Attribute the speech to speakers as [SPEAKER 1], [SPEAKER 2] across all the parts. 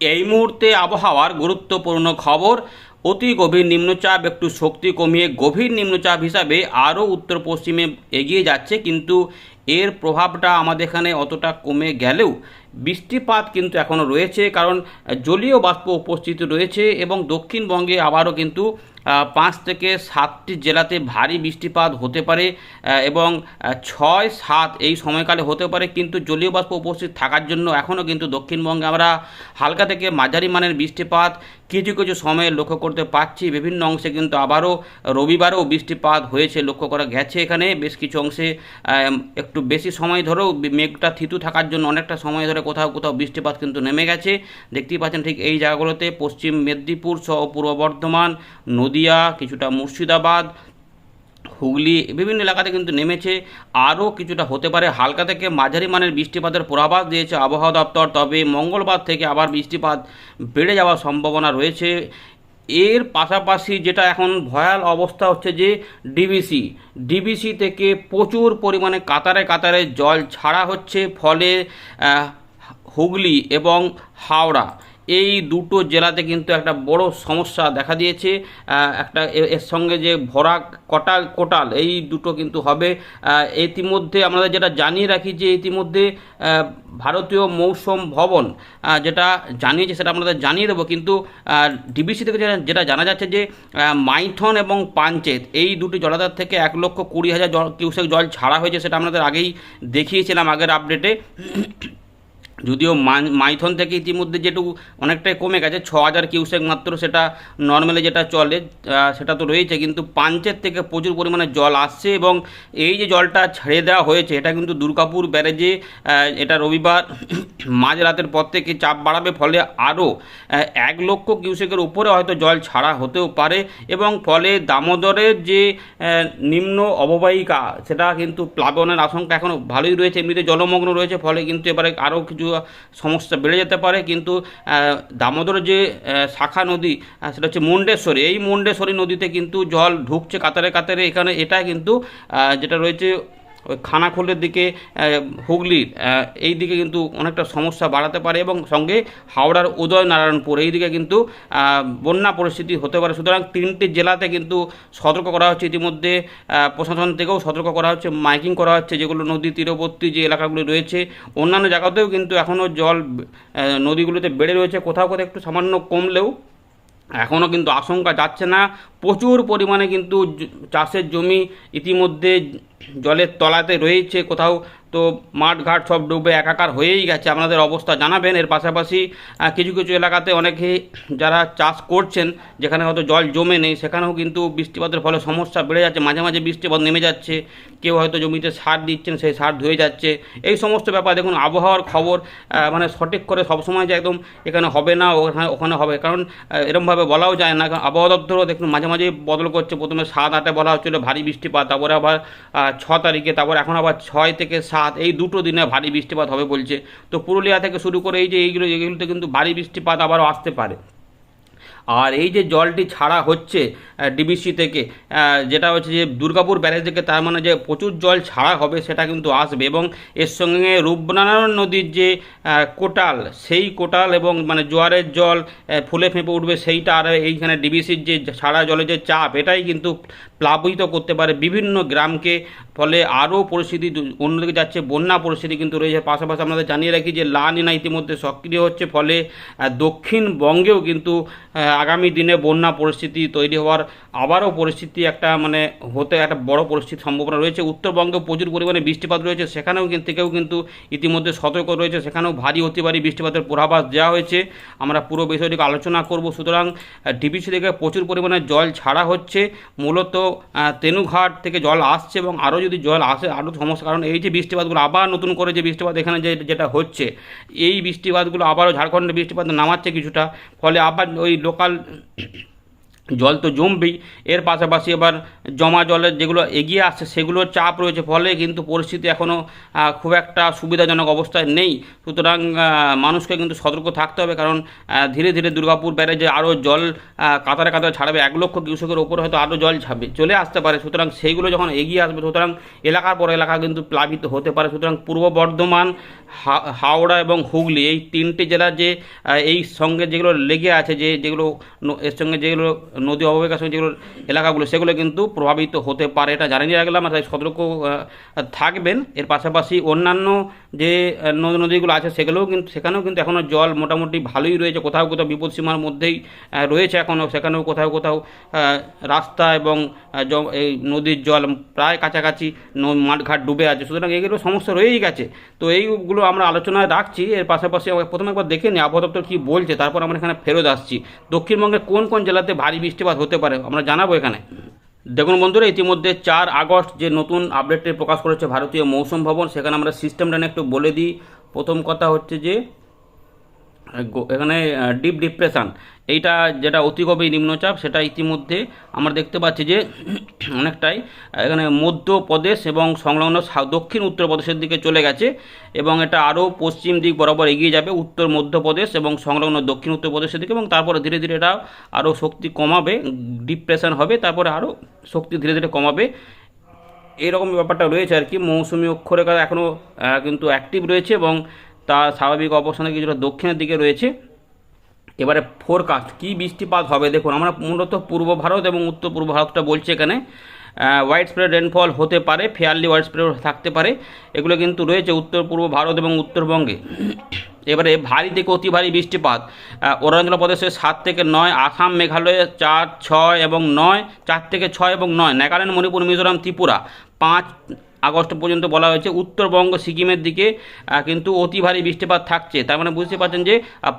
[SPEAKER 1] এই মুহূর্তে আবহাওয়ার গুরুত্বপূর্ণ খবর, অতি গভীর নিম্নচাপ, একটু শক্তি কমিয়ে গভীর নিম্নচাপ হিসাবে আরও উত্তর পশ্চিমে এগিয়ে যাচ্ছে, কিন্তু এর প্রভাবটা আমাদের এখানে অতটা কমে গেলেও বৃষ্টিপাত কিন্তু এখনও রয়েছে, কারণ জলীয় বাষ্প উপস্থিত রয়েছে এবং দক্ষিণবঙ্গে আবারও কিন্তু পাঁচ থেকে সাতটি জেলাতে ভারী বৃষ্টিপাত হতে পারে এবং ছয় সাত এই সময়কালে হতে পারে, কিন্তু জলীয় বাষ্প উপস্থিত থাকার জন্য এখনও কিন্তু দক্ষিণবঙ্গে আমরা হালকা থেকে মাঝারি মানের বৃষ্টিপাত কিছু কিছু সময়ে লক্ষ্য করতে পারছি বিভিন্ন অংশে কিন্তু আবারও রবিবারেও বৃষ্টিপাত হয়েছে, লক্ষ্য করা গেছে এখানে। বেশ কিছু অংশে একটু বেশি সময় ধরেও মেঘটা থিতু থাকার জন্য অনেকটা সময় ধরে কোথাও কোথাও বৃষ্টিপাত কিন্তু নেমে গেছে। দেখতেই পাচ্ছেন ঠিক এই জায়গাগুলোতে পশ্চিম মেদিনীপুর সহ পূর্ব বর্ধমান, নদিয়া, কিছুটা মুর্শিদাবাদ, হুগলি বিভিন্ন এলাকাতে কিন্তু নেমেছে। আরও কিছুটা হতে পারে। হালকা থেকে মাঝারি মানের বৃষ্টিপাতের পূর্বাভাস দিয়েছে আবহাওয়া দপ্তর, তবে মঙ্গলবার থেকে আবার বৃষ্টিপাত বেড়ে যাওয়ার সম্ভাবনা রয়েছে। এর পাশাপাশি যেটা এখন ভয়াল অবস্থা হচ্ছে যে ডিবিসি। ডিবিসি থেকে প্রচুর পরিমাণে কাতারে কাতারে জল ছাড়া হচ্ছে। ফলে হুগলি এবং হাওড়া। এই দুটো জেলাতে কিন্তু একটা বড় সমস্যা দেখা দিয়েছে। একটা এর সঙ্গে যে ভরা কটাল, কোটাল, এই দুটো কিন্তু হবে। ইতিমধ্যে আমরা যেটা জানিয়ে রাখি যে ইতিমধ্যে ভারতীয় মৌসুম ভবন যেটা জানিয়েছে সেটা আপনাদের জানিয়ে দেবো। কিন্তু ডিবিসি থেকে যেটা জানা যাচ্ছে যে মাইথন এবং পাঞ্চেত, এই দুটি জলাধার থেকে এক লক্ষ কুড়ি হাজার জল কিউসেক জল ছাড়া হয়েছে সেটা আমাদের আগেই দেখিয়েছিলাম আগের আপডেটে। যদিও মাইথন থেকে ইতিমধ্যে যেটুকু অনেকটাই কমে গেছে ছ হাজার কিউসেক মাত্র সেটা নর্মালি যেটা চলে সেটা তো রয়েছে, কিন্তু পাঞ্চের থেকে প্রচুর পরিমাণে জল আসছে এবং এই যে জলটা ছেড়ে দেওয়া হয়েছে, এটা কিন্তু দুর্গাপুর ব্যারেজে এটা রবিবার মাঝরাতের পর থেকে চাপ বাড়াবে, ফলে আরও এক লক্ষ কিউসেকের উপরে হয়তো জল ছাড়া হতেও পারে এবং ফলে দামোদরের যে নিম্ন অববাহিকা, সেটা কিন্তু প্লাবনের আশঙ্কা এখনও ভালোই রয়েছে, এমনিতে জলমগ্ন রয়েছে, ফলে কিন্তু এবারে আরও কিছু সমস্যা বেড়ে যেতে পারে, কিন্তু দামোদর যে শাখা নদী সেটা হচ্ছে মুন্ডেশ্বরী। এই মুন্ডেশ্বরী নদীতে কিন্তু জল ঢুকছে কাতারে কাতারে। এখানে এটা কিন্তু যেটা রয়েছে ওই খানাখোলের দিকে হুগলির এই দিকে কিন্তু অনেকটা সমস্যা বাড়াতে পারে এবং সঙ্গে হাওড়ার উদয় নারায়ণপুর এই দিকে কিন্তু বন্যা পরিস্থিতি হতে পারে। সুতরাং তিনটি জেলাতে কিন্তু সতর্ক করা হচ্ছে। ইতিমধ্যে প্রশাসন থেকেও সতর্ক করা হচ্ছে, মাইকিং করা হচ্ছে, যেগুলো নদী তীরবর্তী যে এলাকাগুলি রয়েছে, অন্যান্য জায়গাতেও কিন্তু এখনও জল নদীগুলোতে বেড়ে রয়েছে। কোথাও কোথাও একটু সামান্য কমলেও এখনও কিন্তু আশঙ্কা যাচ্ছে না। প্রচুর পরিমাণে কিন্তু চাষের জমি ইতিমধ্যে জলের তলাতে রয়েছে কোথাও, তো মাঠঘাট সব ডুবে একাকার হয়েই গেছে। আপনাদের অবস্থা জানাবেন। এর পাশাপাশি কিছু কিছু এলাকাতে অনেকে যারা চাষ করছেন, যেখানে হয়তো জল জমে নেই, সেখানেও কিন্তু বৃষ্টিপাতের ফলে সমস্যা বেড়ে যাচ্ছে। মাঝে মাঝে বৃষ্টিপাত নেমে যাচ্ছে। কেউ হয়তো জমিতে সার দিচ্ছেন, সেই সার ধুয়ে যাচ্ছে। এই সমস্ত ব্যাপার, দেখুন, আবহাওয়ার খবর মানে সঠিক করে সবসময় যে একদম এখানে হবে না, ওখানে ওখানে হবে। কারণ এরমভাবে বলাও যায় না। কারণ আবহাওয়া দপ্তরও, দেখুন, মাঝে মাঝে বদল করছে। প্রথমে সাত আটে বলা হচ্ছিল ভারী বৃষ্টিপাত, তারপরে আবার ছ তারিখে, তারপর এখন আবার ছয় থেকে সাত, এই দুটো দিনে ভারী বৃষ্টিপাত হবে বলছে। তো পুরুলিয়া থেকে শুরু করে এই যে এইগুলো, এগুলোতে কিন্তু ভারী বৃষ্টিপাত আবারও আসতে পারে। আর এই যে জলটি ছাড়া হচ্ছে ডিবিসি থেকে যেটা হচ্ছে যে দুর্গাপুর ব্যারেজ থেকে তার মানে যে প্রচুর জল ছাড়া হবে সেটা কিন্তু আসবে এবং এর সঙ্গে রূপনারায়ণ নদীর যে কোটাল, সেই কোটাল এবং মানে জোয়ারের জল ফুলে ফেঁপে উঠবে সেইটা আর এইখানে ডিবিসির যে ছাড়া জলের যে চাপ, এটাই কিন্তু প্লাবিত করতে পারে বিভিন্ন গ্রামকে ফলে আরও পরিস্থিতি অন্যদিকে যাচ্ছে, বন্যা পরিস্থিতি কিন্তু রয়েছে। পাশাপাশি আপনাদের জানিয়ে রাখি যে লা নিনা ইতিমধ্যে সক্রিয় হচ্ছে, ফলে দক্ষিণবঙ্গেও কিন্তু আগামী দিনে বন্যা পরিস্থিতি তৈরি হওয়ার আবারও পরিস্থিতি একটা মানে হতে একটা বড় পরিস্থিতির সম্ভাবনা রয়েছে। উত্তরবঙ্গে প্রচুর পরিমাণে বৃষ্টিপাত রয়েছে। সেখানেও থেকেও কিন্তু ইতিমধ্যে সতর্ক রয়েছে। সেখানেও ভারী অতি ভারী বৃষ্টিপাতের পূর্বাভাস দেওয়া হয়েছে। আমরা পুরো বিষয়টিকে আলোচনা করব। সুতরাং ডিবিসি থেকে প্রচুর পরিমাণে জল ছাড়া হচ্ছে। মূলত তেনুঘাট থেকে জল আসছে এবং আরও যদি জল আসে আরও সমস্যা, কারণ এই যে বৃষ্টিপাতগুলো আবার নতুন করে যে বৃষ্টিপাত এখানে যে যেটা হচ্ছে, এই বৃষ্টিপাতগুলো আবারও ঝাড়খণ্ডে বৃষ্টিপাত নামাচ্ছে কিছুটা, ফলে আবার ওই লোকাল জল তো জমবেই। এর পাশাপাশি এবার জমা জলের যেগুলো এগিয়ে আসছে সেগুলোর চাপ রয়েছে, ফলে কিন্তু পরিস্থিতি এখনও খুব একটা সুবিধাজনক অবস্থায় নেই। সুতরাং মানুষকে কিন্তু সতর্ক থাকতে হবে, কারণ ধীরে ধীরে দুর্গাপুর ব্যারেজে আরও জল কাতারে কাতারে ছাড়বে। এক লক্ষ কৃষকের ওপর হয়তো আরও জল ছাড়বে চলে আসতে পারে। সুতরাং সেইগুলো যখন এগিয়ে আসবে, সুতরাং এলাকার পর এলাকা কিন্তু প্লাবিত হতে পারে। সুতরাং পূর্ব বর্ধমান হাওড়া এবং হুগলি এই তিনটে জেলার যে এই সঙ্গে যেগুলো লেগে আছে, যে, যেগুলো এর সঙ্গে যেগুলো নদী অববাহিকার সঙ্গে যেগুলো এলাকাগুলো, সেগুলো কিন্তু প্রভাবিত হতে পারে, এটা জানিয়ে রাখলাম আর তাই সতর্ক থাকবেন। এর পাশাপাশি অন্যান্য যে নদী নদীগুলো আছে, সেগুলোও কিন্তু সেখানেও কিন্তু এখনও জল মোটামুটি ভালোই রয়েছে। কোথাও কোথাও বিপদসীমার মধ্যেই রয়েছে এখনও সেখানেও কোথাও কোথাও রাস্তা এবং এই নদীর জল প্রায় কাছাকাছি মাঠঘাট ডুবে আছে। সুতরাং এগুলো সমস্যা রয়েই গেছে। তো এইগুলো আমরা আলোচনায় রাখছি। এর পাশাপাশি, প্রথমে একবার দেখে নিই, আবহাওয়া দপ্তর কী বলছে, তারপর আমরা এখানে ফেরত আসছি। দক্ষিণবঙ্গের কোন কোন জেলাতে ভারী বৃষ্টিপাত হতে পারে, আমরা জানাব এখানে। দেখুন বন্ধুরা, ইতিমধ্যে চার আগস্ট যে নতুন আপডেটটি প্রকাশ করেছে ভারতীয় মৌসুম ভবন, সেখানে আমরা সিস্টেমটা নিয়ে একটু বলে দিই। প্রথম কথা হচ্ছে যে এখানে ডিপ ডিপ্রেশান এইটা যেটা অতি গভীর নিম্নচাপ, সেটা ইতিমধ্যে আমরা দেখতে পাচ্ছি যে অনেকটাই এখানে মধ্যপ্রদেশ এবং সংলগ্ন দক্ষিণ উত্তরপ্রদেশের দিকে চলে গেছে এবং এটা আরও পশ্চিম দিক বরাবর এগিয়ে যাবে, উত্তর মধ্যপ্রদেশ এবং সংলগ্ন দক্ষিণ উত্তরপ্রদেশের দিকে এবং তারপরে ধীরে ধীরে এটা আরও শক্তি কমাবে ডিপ্রেশান হবে, তারপরে আরও শক্তি ধীরে ধীরে কমাবে। এইরকম ব্যাপারটা রয়েছে আর কি, মৌসুমি অক্ষরেখা এখনও কিন্তু অ্যাক্টিভ রয়েছে এবং তার স্বাভাবিক অবস্থানে কিছুটা দক্ষিণের দিকে রয়েছে। এবারে ফোরকাস্ট কী বৃষ্টিপাত হবে? দেখুন, আমরা মূলত পূর্ব ভারত এবং উত্তর পূর্ব ভারতটা বলছি এখানে। হোয়াইট স্প্রেড রেনফল হতে পারে ফেয়ারলি হোয়াইট স্প্রেড থাকতে পারে। এগুলো কিন্তু রয়েছে উত্তর পূর্ব ভারত এবং উত্তরবঙ্গে। এবারে ভারী থেকে অতি ভারী বৃষ্টিপাত। অরুণাচল প্রদেশে সাত থেকে নয়, আসাম, মেঘালয়ে চার, ছয় এবং নয়, চার থেকে ছয় এবং নয়, নাগাল্যান্ড, মণিপুর, মিজোরাম, ত্রিপুরা। পাঁচ আগস্ট পর্যন্ত বলা হয়েছে, উত্তরবঙ্গ সিকিমের দিকে কিন্তু অতি ভারী বৃষ্টিপাত থাকছে। তার মানে বুঝতে পারছেন যে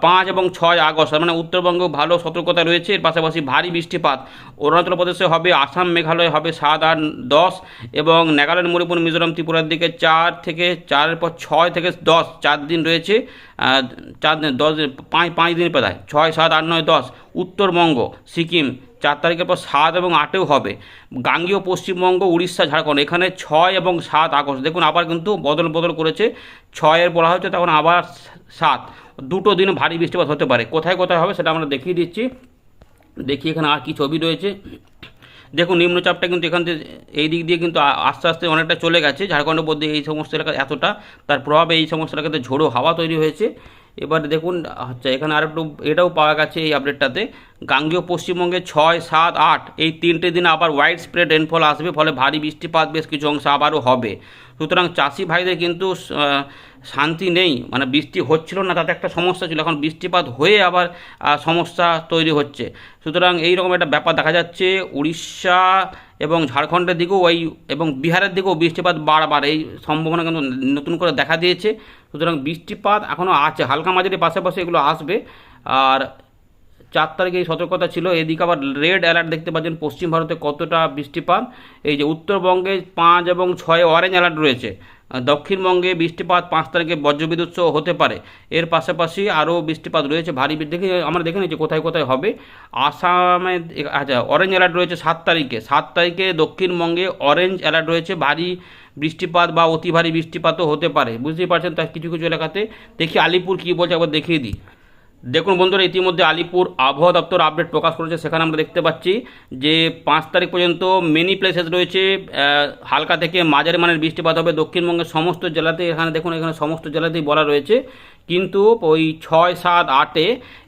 [SPEAKER 1] পাঁচ এবং ছয় আগস্ট মানে উত্তরবঙ্গ ভালো সতর্কতা রয়েছে, এর পাশাপাশি ভারী বৃষ্টিপাত। অরুণাচল প্রদেশে হবে, আসাম, মেঘালয় হবে সাত, আট, দশ এবং নাগাল্যান্ড, মণিপুর, মিজোরাম, ত্রিপুরার দিকে চার থেকে চারের পর ছয় থেকে দশ, চার দিন রয়েছে চার দিন, দশ দিন, পাঁচ পাঁচ দিন প্রায়, ছয়, সাত, আট, নয়, দশ। উত্তরবঙ্গ, সিকিম চার তারিখের পর সাত এবং আটেও হবে। গাঙ্গীয় পশ্চিমবঙ্গ, উড়িষ্যা, ঝাড়খণ্ড। এখানে ছয় এবং সাত আগস্ট। দেখুন, আবার কিন্তু বদল বদল করেছে। ছয়ের বলা হচ্ছে, তখন আবার সাত। দুটো দিন ভারী বৃষ্টিপাত হতে পারে। কোথায় কোথায় হবে সেটা আমরা দেখিয়ে দিচ্ছি। দেখি এখানে আর কি ছবি রয়েছে। দেখুন, নিম্নচাপটা কিন্তু এখান থেকে এই দিক দিয়ে কিন্তু আস্তে আস্তে অনেকটা চলে গেছে। ঝাড়খণ্ডের মধ্যে এই সমস্ত এলাকা এতটা, তার প্রভাবে এই সমস্ত এলাকাতে ঝোড়ো হাওয়া তৈরি হয়েছে। এবার দেখুন আচ্ছা এখানে আর একটু এটাও পাওয়া গেছে এই আপডেটটাতে গাঙ্গীয় পশ্চিমবঙ্গে ছয়, সাত, আট, এই তিনটে দিন আবার ওয়াইড স্প্রেড রেনফল আসবে, ফলে ভারী বৃষ্টিপাত বেশ কিছু অংশ আবারও হবে। সুতরাং চাষি ভাইদের কিন্তু শান্তি নেই মানে বৃষ্টি হচ্ছিল না, তাতে একটা সমস্যা ছিল। এখন বৃষ্টিপাত হয়ে আবার সমস্যা তৈরি হচ্ছে। সুতরাং এই রকম একটা ব্যাপার দেখা যাচ্ছে, উড়িষ্যা এবং ঝাড়খণ্ডের দিকেও ওই এবং বিহারের দিকেও বৃষ্টিপাত বাড়বার এই সম্ভাবনা কিন্তু নতুন করে দেখা দিয়েছে। সুতরাং বৃষ্টিপাত এখনও আছে, হালকা মাঝারি পাশাপাশি এগুলো আসবে। আর চার তারিখে এই সতর্কতা ছিল, এদিকে আবার রেড অ্যালার্ট দেখতে পাচ্ছেন, পশ্চিম ভারতে কতটা বৃষ্টিপাত। এই যে উত্তরবঙ্গে পাঁচ এবং ছয় অরেঞ্জ অ্যালার্ট রয়েছে। দক্ষিণবঙ্গে বৃষ্টিপাত পাঁচ তারিখে বজ্রবিদ্যুৎ সহ হতে পারে। এর পাশাপাশি আরও বৃষ্টিপাত রয়েছে, ভারী দেখে আমরা দেখে নিচ্ছি কোথায় কোথায় হবে। আসামে আচ্ছা অরেঞ্জ অ্যালার্ট রয়েছে সাত তারিখে। সাত তারিখে দক্ষিণবঙ্গে অরেঞ্জ অ্যালার্ট রয়েছে, ভারী বৃষ্টিপাত বা অতি ভারী বৃষ্টিপাতও হতে পারে। বুঝতেই পারছেন তার কিছু কিছু এলাকাতে। দেখি আলিপুর কী বলছে, একবার দেখিয়ে দিই। দেখুন বন্ধুরা, ইতিমধ্যে আলিপুর আবহাওয়া দপ্তর আপডেট প্রকাশ করেছে। সেখানে আমরা দেখতে পাচ্ছি যে পাঁচ তারিখ পর্যন্ত মেনি প্লেসেস রয়েছে। হালকা থেকে মাঝারি মানের বৃষ্টিপাত হবে। দক্ষিণবঙ্গের সমস্ত জেলাতে এখানে দেখুন, এখানে সমস্ত জেলাতেই বলা রয়েছে কিন্তু ওই ছয় সাত আটে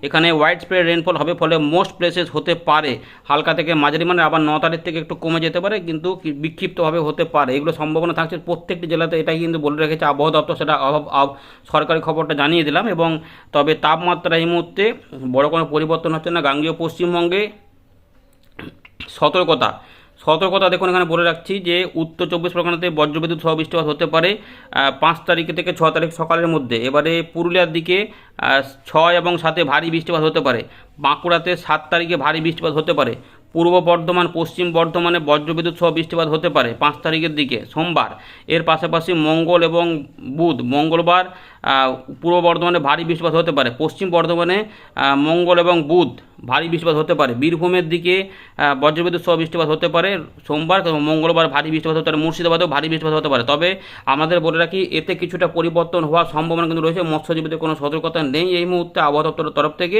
[SPEAKER 1] এখানে হোয়াইট স্প্রেড রেনফল হবে, ফলে মোস্ট প্লেসেস হতে পারে। হালকা থেকে মাঝারি মানে আবার ন তারিখ থেকে একটু কমে যেতে পারে, কিন্তু বিক্ষিপ্তভাবে হতে পারে। এগুলো সম্ভাবনা থাকছে প্রত্যেকটি জেলাতে, এটাই কিন্তু বলে রেখেছে আবহাওয়া দপ্তর, সেটা সরকারি খবরটা জানিয়ে দিলাম। এবং তবে তাপমাত্রা এই মুহূর্তে বড় কোনো পরিবর্তন হচ্ছে না। গাঙ্গীয় পশ্চিমবঙ্গে সতর্কতা। সতর্কতা দেখুন, এখানে বলে রাখছি যে উত্তর চব্বিশ পরগনাতে বজ্রবিদ্যুৎ সহ বৃষ্টিপাত হতে পারে পাঁচ তারিখ থেকে ছ তারিখ সকালের মধ্যে। এবারে পুরুলিয়ার দিকে ছয় এবং সাতে ভারী বৃষ্টিপাত হতে পারে। বাঁকুড়াতে সাত তারিখে ভারী বৃষ্টিপাত হতে পারে। পূর্ব বর্ধমান, পশ্চিম বর্ধমানে বজ্রবিদ্যুৎ সহ বৃষ্টিপাত হতে পারে পাঁচ তারিখের দিকে, সোমবার। এর পাশাপাশি মঙ্গল এবং বুধ, মঙ্গলবার পূর্ব বর্ধমানে ভারী বৃষ্টিপাত হতে পারে। পশ্চিম বর্ধমানে মঙ্গল এবং বুধ ভারী বৃষ্টিপাত হতে পারে। বীরভূমের দিকে বজ্রবিদ্যুৎ সহ বৃষ্টিপাত হতে পারে সোমবার এবং মঙ্গলবার ভারী বৃষ্টিপাত হতে পারে। মুর্শিদাবাদেও ভারী বৃষ্টিপাত হতে পারে। তবে আমাদের বলে রাখি, এতে কিছুটা পরিবর্তন হওয়ার সম্ভাবনা কিন্তু রয়েছে। মৎস্যজীবীদের কোনো সতর্কতা নেই এই মুহূর্তে আবহাওয়া দপ্তরের তরফ থেকে।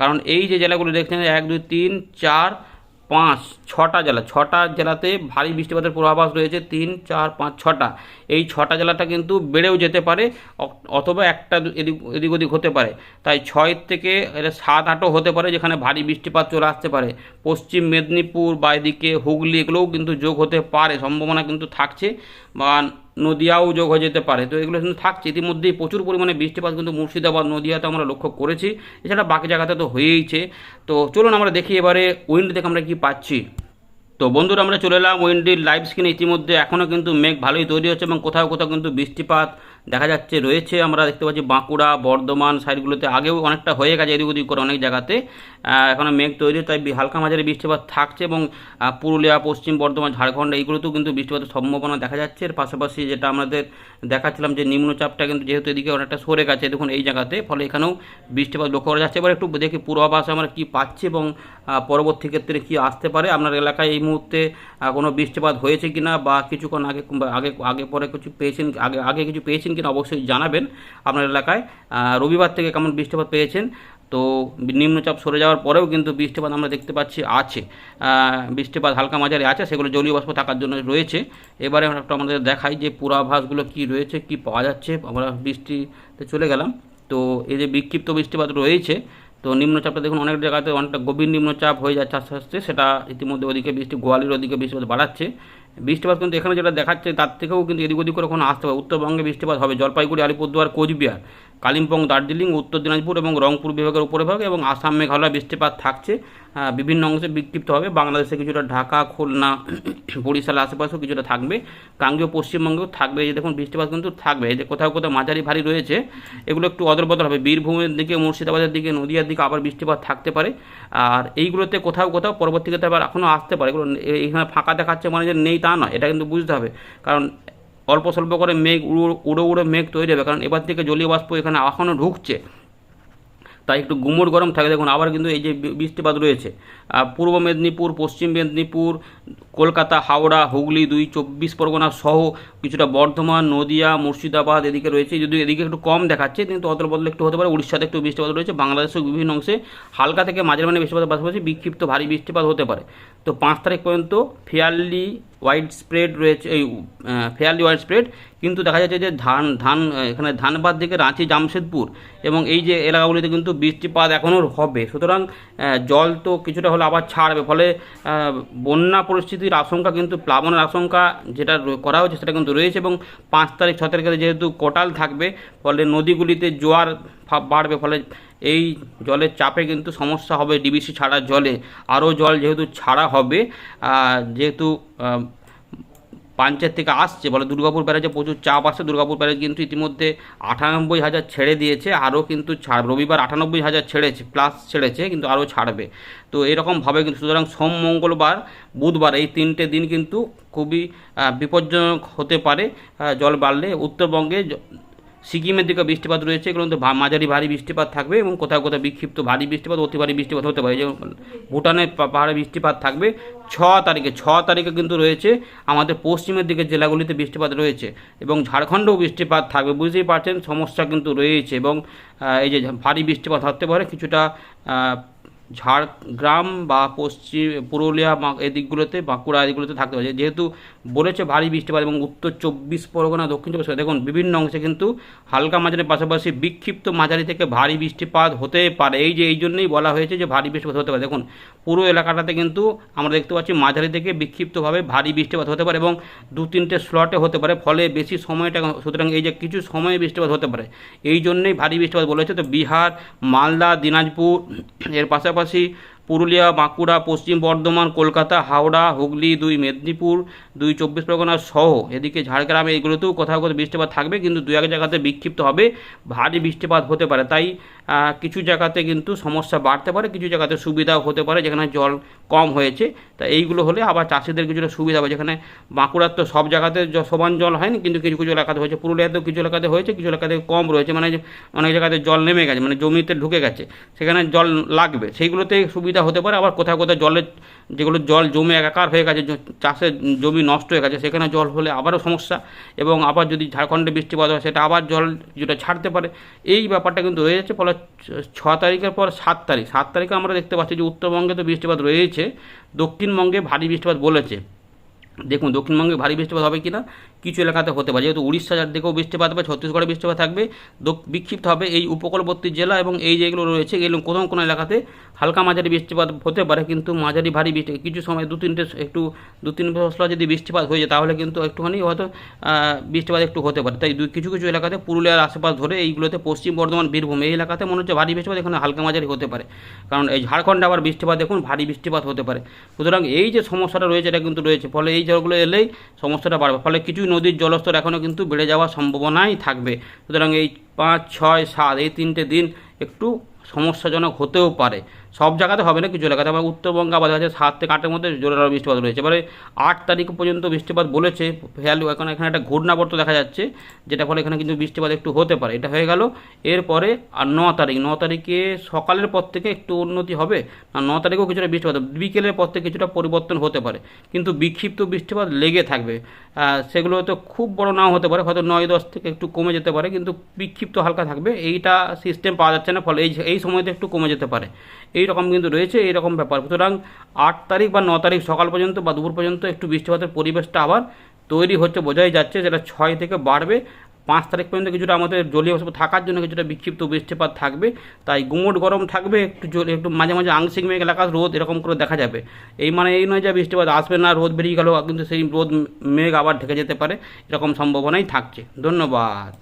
[SPEAKER 1] কারণ এই যে জেলাগুলি দেখছেন, এক, দুই, তিন, চার পাঁচ, ছটা জেলা। ছটা জেলাতে ভারী বৃষ্টিপাতের পূর্বাভাস রয়েছে। তিন, চার, পাঁচ, ছটা। এই ছটা জেলাটা কিন্তু বেড়েও যেতে পারে অথবা একটা এদিক এদিক ওদিক হতে পারে। তাই ছয় থেকে এটা সাত, আটও হতে পারে, যেখানে ভারী বৃষ্টিপাত চলে আসতে পারে। পশ্চিম মেদিনীপুর বা এদিকে হুগলি এগুলোও কিন্তু যোগ হতে পারে, সম্ভাবনা কিন্তু থাকছে। বা নদিয়াও যোগ হয়ে যেতে পারে। তো এগুলো কিন্তু থাকছে। ইতিমধ্যেই প্রচুর পরিমাণে বৃষ্টিপাত কিন্তু মুর্শিদাবাদ, নদিয়াতে আমরা লক্ষ্য করেছি। এছাড়া বাকি জায়গাতে তো হয়েইছে। তো চলুন আমরা দেখি এবারে উইন্ড থেকে আমরা কি পাচ্ছি। তো বন্ধুরা, আমরা চলে এলাম উইন্ডির লাইভ স্ক্রিনে ইতিমধ্যে এখনও কিন্তু মেঘ ভালোই তৈরি হচ্ছে এবং কোথাও কোথাও কিন্তু বৃষ্টিপাত দেখা যাচ্ছে রয়েছে আমরা দেখতে পাচ্ছি বাঁকুড়া বর্ধমান সাইডগুলোতে আগেও অনেকটা হয়ে গেছে এদিক ওদিক করে অনেক জায়গাতে। আহ, এখনও মেঘ তৈরি তাই হালকা মাঝারি বৃষ্টিপাত থাকছে এবং পুরুলিয়া পশ্চিম বর্ধমান ঝাড়খণ্ড এইগুলোতেও কিন্তু বৃষ্টিপাতের সম্ভাবনা দেখা যাচ্ছে। এর পাশাপাশি যেটা আমাদের দেখাচ্ছিলাম যে নিম্নচাপটা কিন্তু যেহেতু এদিকে অনেকটা সরে গেছে দেখুন এই জায়গাতে ফলে এখানেও বৃষ্টিপাত লক্ষ্য করা যাচ্ছে। এবার একটু দেখি পূর্বাভাসে আমরা কী পাচ্ছি এবং পরবর্তী ক্ষেত্রে কী আসতে পারে। আপনার এলাকায় এই মুহূর্তে কোনো বৃষ্টিপাত হয়েছে কিনা বা কিছুক্ষণ আগে আগে আগে পরে কিছু পেয়েছেন আগে আগে কিছু পেয়েছেন কিনা অবশ্যই জানাবেন আপনার এলাকায়। রবিবার থেকে কেমন বৃষ্টিপাত পেয়েছেন? তো নিম্নচাপ সরে যাওয়ার পরেও কিন্তু বৃষ্টিপাত আমরা দেখতে পাচ্ছি আছে। বৃষ্টিপাত হালকা মাঝারি আছে, সেগুলো জলীয় বাষ্প থাকার জন্য রয়েছে। এবারে আমরা একটু আমাদের দেখাই যে পূর্বাভাসগুলো কি রয়েছে, কি পাওয়া যাচ্ছে। আমরা বৃষ্টিতে চলে গেলাম। তো এই যে বিক্ষিপ্ত বৃষ্টিপাত রয়েছে, তো নিম্নচাপটা দেখুন, অনেক জায়গাতে অনেকটা গভীর নিম্নচাপ হয়ে যাচ্ছে আস্তে আস্তে। সেটা ইতিমধ্যে ওদিকে বৃষ্টি, গোয়ালির ওদিকে বৃষ্টিপাত বাড়াচ্ছে। বৃষ্টিপাত কিন্তু এখানে যেটা দেখাচ্ছে তার থেকেও কিন্তু এদিক ওদিক করে কোনো আসতে পারে। উত্তরবঙ্গে বৃষ্টিপাত হবে। জলপাইগুড়ি, আলিপুরদুয়ার, কোচবিহার। কালিম্পং, দার্জিলিং, উত্তর দিনাজপুর এবং রংপুর বিভাগের উপরে ভাগ এবং আসাম, মেঘালয় বৃষ্টিপাত থাকছে। বিভিন্ন অংশে বিক্ষিপ্ত হবে। বাংলাদেশে কিছুটা ঢাকা, খুলনা, বরিশাল আশেপাশেও কিছুটা থাকবে। গাঙ্গীয় পশ্চিমবঙ্গেও থাকবে। এই দেখুন, বৃষ্টিপাত কিন্তু থাকবে। এই যে কোথাও কোথাও মাঝারি ভারী রয়েছে, এগুলো একটু অদল বদল হবে। বীরভূমের দিকে, মুর্শিদাবাদের দিকে, নদিয়ার দিকে আবার বৃষ্টিপাত থাকতে পারে। আর এইগুলোতে কোথাও কোথাও পরবর্তীতে আবার এখনও আসতে পারে। এগুলো এখানে ফাঁকা দেখাচ্ছে মানে যে নেই তা নয়, এটা কিন্তু বুঝতে হবে। কারণ অল্প স্বল্প করে মেঘ উড়ো উড়ো উড়ো মেঘ তৈরি হবে। কারণ এবার থেকে জলীয় বাষ্প এখানে এখনও ঢুকছে। তাই একটু গুমোট গরম থাকে। দেখুন, আবার কিন্তু এই যে বৃষ্টিপাত রয়েছে। পূর্ব মেদিনীপুর, পশ্চিম মেদিনীপুর কলকাতা, হাওড়া, হুগলি দুই চব্বিশ পরগনা সহ কিছুটা বর্ধমান, নদিয়া, মুর্শিদাবাদ এদিকে রয়েছে। যদি এদিকে একটু কম দেখাচ্ছে, কিন্তু অদল বদল একটু হতে পারে। উড়িষ্যাতে একটু বৃষ্টিপাত রয়েছে। বাংলাদেশের বিভিন্ন অংশে হালকা থেকে মাঝের মানে বৃষ্টিপাতের পাশাপাশি বিক্ষিপ্ত ভারী বৃষ্টিপাত হতে পারে। তো পাঁচ তারিখ পর্যন্ত ফেয়ারলি ওয়াইড স্প্রেড রয়েছে এই ফেয়ারলি ওয়াইড স্প্রেড কিন্তু দেখা যাচ্ছে যে ধান ধান, এখানে ধানবাদ থেকে রাঁচি, জামশেদপুর এবং এই যে এলাকাগুলিতে কিন্তু বৃষ্টিপাত এখনও হবে। সুতরাং জল তো কিছুটা হলে আবার ছাড়বে। ফলে বন্যা বন্যা পরিস্থিতির আশঙ্কা কিন্তু, প্লাবনের আশঙ্কা যেটা করা হয়েছে সেটা কিন্তু রয়েছে এবং পাঁচ তারিখ, ছ তারিখে যেহেতু কোটাল থাকবে, ফলে নদীগুলিতে জোয়ার বাড়বে, ফলে এই জলের চাপে কিন্তু সমস্যা হবে ডিবিসি ছাড়া জলে। আরও জল যেহেতু ছাড়া হবে যেহেতু পাঞ্চের থেকে আসছে। বলে দুর্গাপুর ব্যারেজে প্রচুর চাপ আসছে। দুর্গাপুর ব্যারেজ কিন্তু ইতিমধ্যে আটানব্বই হাজার ছেড়ে দিয়েছে। আরও কিন্তু ছাড় রবিবার আটানব্বই হাজার ছেড়েছে প্লাস ছেড়েছে, কিন্তু আরও ছাড়বে। তো এরকমভাবে কিন্তু সুতরাং সোম, মঙ্গলবার, বুধবার এই তিনটে দিন কিন্তু খুবই বিপজ্জনক হতে পারে জল বাড়লে। উত্তরবঙ্গে সিকিমের দিকে বৃষ্টিপাত রয়েছে এগুলো তো মাঝারি ভারী বৃষ্টিপাত থাকবে এবং কোথাও কোথাও বিক্ষিপ্ত ভারী বৃষ্টিপাত, অতি ভারী বৃষ্টিপাত হতে পারে। যেমন ভুটানের পা- পাহাড়ে বৃষ্টিপাত থাকবে। ছ তারিখে ছ তারিখে কিন্তু রয়েছে আমাদের পশ্চিমের দিকে জেলাগুলিতে বৃষ্টিপাত রয়েছে এবং ঝাড়খণ্ডেও বৃষ্টিপাত থাকবে, বুঝতেই পারছেন সমস্যা কিন্তু রয়েছে এবং এই যে ভারী বৃষ্টিপাত হতে পারে, কিছুটা ঝাড়গ্রাম বা পশ্চিম, পুরুলিয়া বা- এই দিকগুলোতে, বাঁকুড়া এদিকগুলোতে থাকতে পারে। যেহেতু বলেছে ভারী বৃষ্টিপাত এবং উত্তর চব্বিশ পরগনা, দক্ষিণ চব্বিশ দেখুন, বিভিন্ন অংশে কিন্তু হালকা মাঝারির পাশাপাশি বিক্ষিপ্ত মাঝারি থেকে ভারী বৃষ্টিপাত হতে পারে। এই যে, এই জন্যই বলা হয়েছে যে ভারী বৃষ্টিপাত হতে পারে। দেখুন, পুরো এলাকাটাতে কিন্তু আমরা দেখতে পাচ্ছি মাঝারি থেকে বিক্ষিপ্তভাবে ভারী বৃষ্টিপাত হতে পারে এবং দু তিনটে স্লটে হতে পারে। ফলে বেশি সময়টা সুতরাং এই যে কিছু সময়ে বৃষ্টিপাত হতে পারে। এই জন্যই ভারী বৃষ্টিপাত বলেছে। তো বিহার, মালদা, দিনাজপুর, এর পাশাপাশি পুরুলিয়া, বাঁকুড়া, পশ্চিম বর্ধমান, কলকাতা, হাওড়া, হুগলি, দুই মেদিনীপুর, দুই চব্বিশ পরগনা সহ এদিকে ঝাড়গ্রামে এগুলোতেও কোথাও কোথাও বৃষ্টিপাত থাকবে, কিন্তু দু এক জায়গাতে বিক্ষিপ্ত হবে। ভারী বৃষ্টিপাত হতে পারে। তাই কিছু জায়গাতে কিন্তু সমস্যা বাড়তে পারে, কিছু জায়গাতে সুবিধাও হতে পারে, যেখানে জল কম হয়েছে। তা এইগুলো হলে আবার চাষিদের কিছুটা সুবিধা হবে। যেখানে বাঁকুড়ার তো সব জায়গাতে সমান জল হয়নি, কিন্তু কিছু কিছু এলাকাতে হয়েছে। পুরুলিয়াতেও কিছু এলাকাতে হয়েছে, কিছু এলাকাতে কম রয়েছে। মানে অনেক জায়গাতে জল নেমে গেছে মানে জমিতে ঢুকে গেছে। সেখানে জল লাগবে। সেইগুলোতে সুবিধা হতে পারে, আবার কোথাও কোথাও জলের, যেগুলো জল জমে একাকার হয়ে গেছে চাষের জমি নষ্ট হয়ে গেছে, সেখানে জল হলে আবারও সমস্যা। এবং আবার যদি ঝাড়খণ্ডে বৃষ্টিপাত হয়, সেটা আবার জল যেটা ছাড়তে পারে। এই ব্যাপারটা কিন্তু রয়ে যাচ্ছে, ফলে ছ- তারিখের পর সাত তারিখ। সাত তারিখে আমরা দেখতে পাচ্ছি যে উত্তরবঙ্গে তো বৃষ্টিপাত রয়েছে, দক্ষিণবঙ্গে ভারী বৃষ্টিপাত বলেছে। দেখুন, দক্ষিণবঙ্গে ভারী বৃষ্টিপাত হবে কিনা কিছু এলাকাতে হতে পারে। যেহেতু উড়িষ্যা উড়িষ্যার দিকেও বৃষ্টিপাত হবে, ছত্তিশগড়ে বৃষ্টিপাত থাকবে বিক্ষিপ্ত হবে এই উপকূলবর্তী জেলা এবং এই যেগুলো রয়েছে, এগুলো কোনো কোনো এলাকাতে হালকা মাঝারি বৃষ্টিপাত হতে পারে, কিন্তু মাঝারি ভারী বৃষ্টি কিছু সময় দু তিনটে একটু দু তিন ফসলা যদি বৃষ্টিপাত হয়ে যায়, তাহলে কিন্তু একটুখানি হয়তো বৃষ্টিপাত একটু হতে পারে। তাই কিছু কিছু এলাকাতে পুরুলিয়ার আশেপাশ ধরে এইগুলোতে পশ্চিম বর্ধমান, বীরভূম এই এলাকাতে মনে হচ্ছে ভারী বৃষ্টিপাত এখানে হালকা মাঝারি হতে পারে। কারণ এই ঝাড়খণ্ডে আবার বৃষ্টিপাত, দেখুন, ভারী বৃষ্টিপাত হতে পারে। সুতরাং এই যে সমস্যাটা রয়েছে, এটা কিন্তু রয়েছে। ফলে এই জলগুলো এলেই সমস্যাটা বাড়বে। ফলে কিছু নদীর জলস্তর এখনও কিন্তু বেড়ে যাওয়ার সম্ভাবনাই থাকবে। সুতরাং এই পাঁচ, ছয়, সাত এই তিনটে দিন একটু সমস্যাজনক হতেও পারে। সব জায়গাতে হবে না, কিছু এলাকাতে আবার উত্তরবঙ্গে আবার দেখা যাচ্ছে সাত থেকে আটের মধ্যে জোরালো বৃষ্টিপাত রয়েছে। এবারে আট তারিখ পর্যন্ত বৃষ্টিপাত বলেছে। ভ্যালু এখন এখানে একটা ঘূর্ণাবর্ত দেখা যাচ্ছে, যেটা ফলে এখানে কিন্তু বৃষ্টিপাত একটু হতে পারে। এটা হয়ে গেল। এরপরে আর ন তারিখ, ন তারিখে সকালের পর থেকে একটু উন্নতি হবে আর ন তারিখেও কিছুটা বৃষ্টিপাত বিকেলের পর থেকে কিছুটা পরিবর্তন হতে পারে। কিন্তু বিক্ষিপ্ত বৃষ্টিপাত লেগে থাকবে। সেগুলো হয়তো খুব বড় নাও হতে পারে, হয়তো নয় দশ থেকে একটু কমে যেতে পারে, কিন্তু বিক্ষিপ্ত হালকা থাকবে। এইটা সিস্টেম পাওয়া যাচ্ছে না, ফলে এই এই সময়তে একটু কমে যেতে পারে। এই রকম কিন্তু রয়েছে এই রকম ব্যাপার। সুতরাং আট তারিখ বা ন তারিখ সকাল পর্যন্ত বা দুপুর পর্যন্ত একটু বৃষ্টিপাতের পরিবেশটা আবার তৈরি হচ্ছে, বোঝাই যাচ্ছে যেটা ছয় থেকে বাড়বে। পাঁচ তারিখ পর্যন্ত কিছুটা আমাদের জলীয় থাকার জন্য কিছুটা বিক্ষিপ্ত বৃষ্টিপাত থাকবে। তাই গুমোট গরম থাকবে, একটু জল একটু মাঝে মাঝে আংশিক মেঘ এলাকা রোদ এরকম করে দেখা যাবে। এই মানে এই নয় যে বৃষ্টিপাত আসবে না, রোদ বেরিয়ে গেল কিন্তু সেই রোদ, মেঘ আবার ঢেকে যেতে পারে, এরকম সম্ভাবনাই থাকছে। ধন্যবাদ।